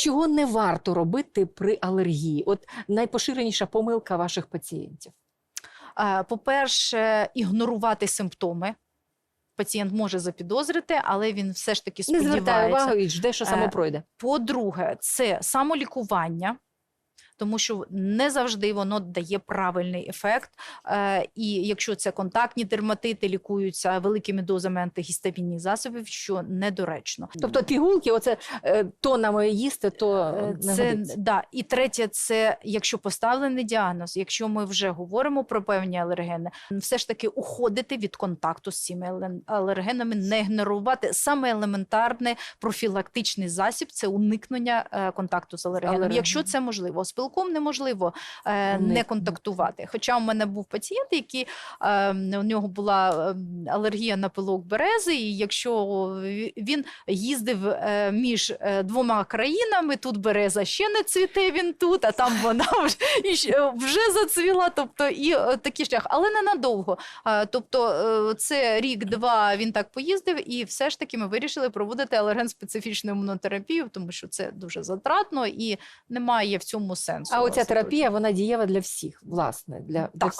чого не варто робити при алергії? От найпоширеніша помилка ваших пацієнтів. По-перше, ігнорувати симптоми. Пацієнт може запідозрити, але він все ж таки Не звертає сподівається. увагу і жде, що само Е, пройде. По-друге, це самолікування, тому що не завжди воно дає правильний ефект. Е, і якщо це контактні дерматити, лікуються великими дозами антигістамінних засобів, що недоречно. Тобто пігулки, оце е, тонами їсти, то Е, не Це годиться. да. І третє, це якщо поставлений діагноз, якщо ми вже говоримо про певні алергени, все ж таки уходити від контакту з цими алергенами, не ігнорувати саме елементарний профілактичний засіб це уникнення контакту з алергеном. Алерген. Якщо це можливо, з пилком неможливо е, Не- контактувати. Хоча у мене був пацієнт, який е, у нього була е, алергія на пилок берези, і якщо він їздив е, між е, двома країнами, тут береза ще не цвіте, він тут, а там вона вже, і вже зацвіла. Тобто і е, такий шлях, але ненадовго. Е, Тобто е, це рік-два він так поїздив, і все ж таки ми вирішили проводити алерген-специфічну імунотерапію, тому що це дуже затратно і немає в цьому сенсу. А оця терапія вона дієва для всіх, власне, для, для всіх.